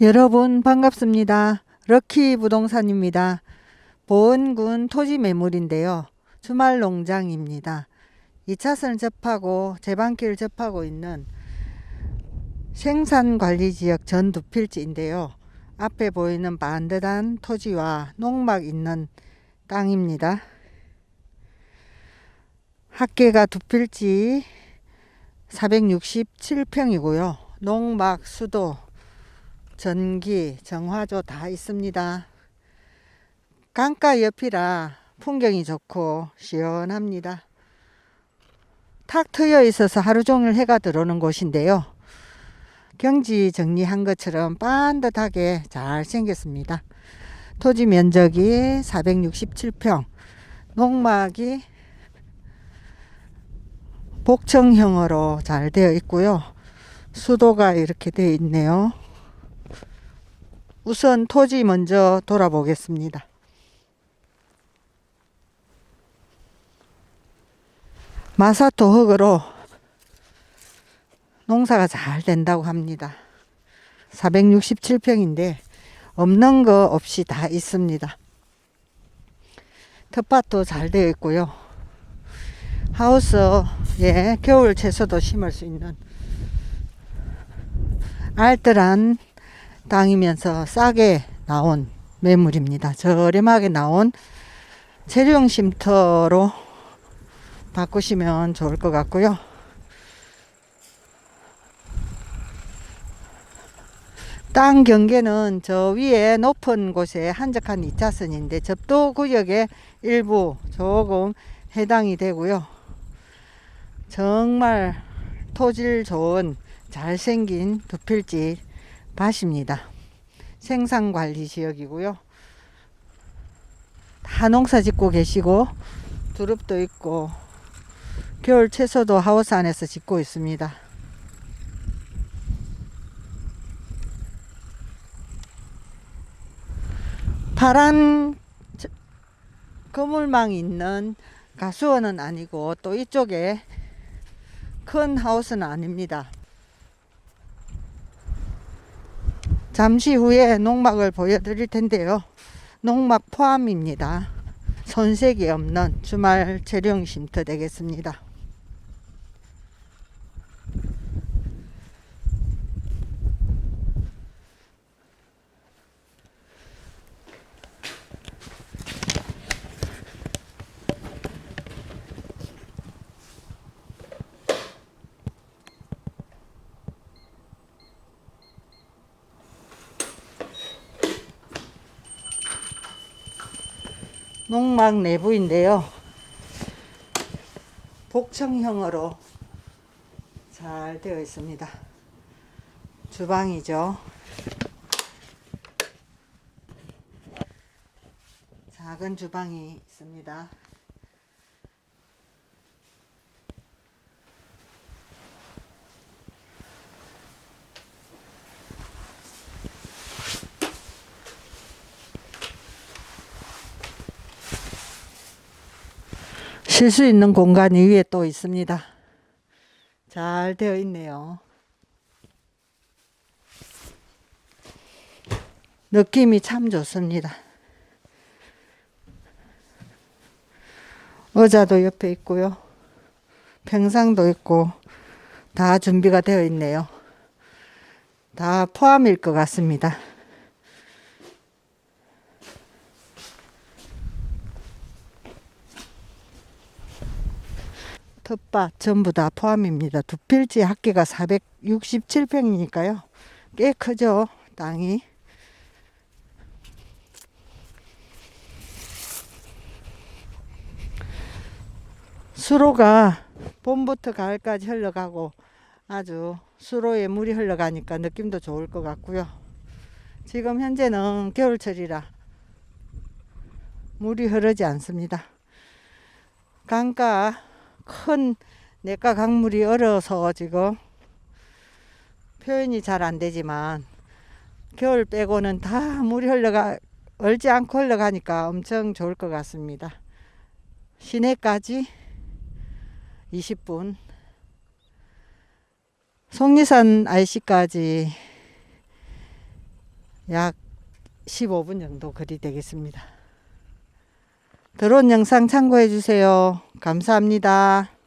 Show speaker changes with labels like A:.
A: 여러분 반갑습니다. 럭키 부동산입니다. 보은군 토지 매물인데요. 주말 농장입니다. 2차선 접하고 제방길 접하고 있는 생산관리지역 전두 필지인데요. 앞에 보이는 반듯한 토지와 농막 있는 땅입니다. 합계가 두 필지 467평이고요. 농막, 수도, 전기, 정화조 다 있습니다. 강가 옆이라 풍경이 좋고 시원합니다. 탁 트여 있어서 하루 종일 해가 들어오는 곳인데요. 경지 정리한 것처럼 반듯하게 잘 생겼습니다. 토지 면적이 467평, 농막이 복층형으로 잘 되어 있고요. 수도가 이렇게 되어 있네요. 우선 토지 먼저 돌아보겠습니다. 마사토 흙으로 농사가 잘 된다고 합니다. 467평인데 없는 거 없이 다 있습니다. 텃밭도 잘 되어 있고요. 하우스에 겨울 채소도 심을 수 있는 알뜰한 땅이면서 싸게 나온 매물입니다. 저렴하게 나온 재료용 쉼터로 바꾸시면 좋을 것 같고요. 땅 경계는 저 위에 높은 곳에 한적한 2차선인데 접도 구역의 일부 조금 해당이 되고요. 정말 토질 좋은 잘생긴 두 필지 밭입니다. 생산관리 지역이고요. 다 농사 짓고 계시고 두릅도 있고 겨울 채소도 하우스 안에서 짓고 있습니다. 파란 저- 그물망이 있는 가수원은 아니고 또 이쪽에 큰 하우스는 아닙니다. 잠시 후에 농막을 보여드릴 텐데요. 농막 포함입니다. 손색이 없는 주말 재령 쉼터 되겠습니다. 농막 내부인데요. 복층형으로 잘 되어 있습니다. 주방이죠. 작은 주방이 있습니다. 쉴 수 있는 공간이 위에 또 있습니다. 잘 되어 있네요. 느낌이 참 좋습니다. 의자도 옆에 있고요. 평상도 있고 다 준비가 되어 있네요. 다 포함일 것 같습니다. 텃밭 전부 다 포함입니다. 두 필지 합계가 467평이니까요. 꽤 크죠, 땅이. 수로가 봄부터 가을까지 흘러가고 아주 수로에 물이 흘러가니까 느낌도 좋을 것 같고요. 지금 현재는 겨울철이라 물이 흐르지 않습니다. 강가 큰 내과 강물이 얼어서 지금 표현이 잘 안 되지만 겨울 빼고는 다 물이 흘러가 얼지 않고 흘러가니까 엄청 좋을 것 같습니다. 시내까지 20분 속리산 IC까지 약 15분 정도 거리 되겠습니다. 드론 영상 참고해 주세요. 감사합니다.